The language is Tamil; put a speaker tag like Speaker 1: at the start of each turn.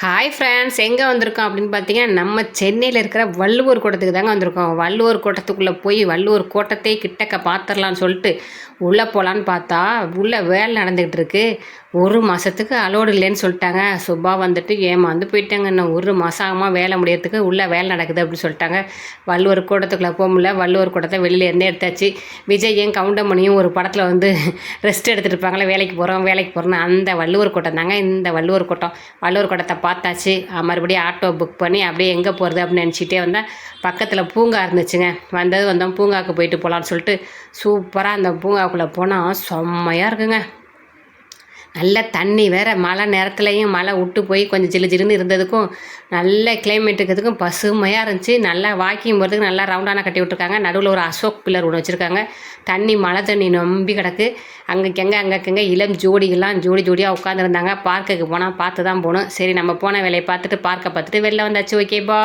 Speaker 1: ஹாய் ஃப்ரெண்ட்ஸ் எங்கே வந்திருக்கோம் அப்படின்னு பார்த்தீங்கன்னா நம்ம சென்னையில் இருக்கிற வள்ளுவர் கோட்டத்துக்கு தாங்க வந்திருக்கோம். வள்ளுவர் கோட்டத்துக்குள்ளே போய் வள்ளுவர் கோட்டத்தை கிட்டக்க பார்த்துடலான்னு சொல்லிட்டு உள்ளே போகலான்னு பார்த்தா உள்ளே வேலை நடந்துக்கிட்டு இருக்குது ஒரு மாதத்துக்கு அலோடு இல்லைன்னு சொல்லிட்டாங்க. சுபா வந்துட்டு ஏமாந்து போயிட்டாங்க. இன்னும் ஒரு மாதம் ஆகுமா வேலை முடியறதுக்கு? உள்ளே வேலை நடக்குது அப்படின்னு சொல்லிட்டாங்க. வள்ளுவர் கூட்டத்துக்குள்ளே போக முடியல. வள்ளுவர் கூட்டத்தை வெளியிலேருந்தே எடுத்தாச்சு. விஜயும் கவுண்டமணியும் ஒரு படத்தில் வந்து ரெஸ்ட் எடுத்துகிட்டு இருப்பாங்களே வேலைக்கு போகிறோம் வேலைக்கு போகிறோன்னு அந்த வள்ளுவர் கூட்டம் தாங்க இந்த வள்ளுவர் கூட்டம். வள்ளுவர் கூட்டத்தை பார்த்தாச்சு. மறுபடியும் ஆட்டோ புக் பண்ணி அப்படியே எங்கே போகிறது அப்படின்னு நினச்சிட்டே வந்தால் பக்கத்தில் பூங்கா இருந்துச்சுங்க. வந்தது வந்தோம் பூங்காவுக்கு போயிட்டு போகலான்னு சொல்லிட்டு சூப்பராக அந்த பூங்காவுக்குள்ளே போனால் செம்மையாக இருக்குங்க. நல்ல தண்ணி வேறு மழை நேரத்துலையும் மழை விட்டு போய் கொஞ்சம் ஜில்லு ஜில்லுன்னு இருந்ததுக்கும் நல்ல கிளைமேட் இருக்கிறதுக்கும் பசுமையாக இருந்துச்சு. நல்லா வாக்கிங் போகிறதுக்கு நல்லா ரவுண்டான கட்டி விட்ருக்காங்க நடுவில் ஒரு அசோக் பில்லர் ஒன்று வச்சுருக்காங்க. தண்ணி மழை தண்ணி நம்பி கிடக்கு. அங்கக்கெங்க அங்கக்கெங்க இளம் ஜோடிகள்லாம் ஜோடி ஜோடியாக உட்காந்துருந்தாங்க பார்க்குக்கு போனால் பார்த்து தான் போகணும். சரி நம்ம போன வேலையை பார்த்துட்டு பார்க்கை பார்த்துட்டு வெளில வந்தாச்சு. ஓகேப்பா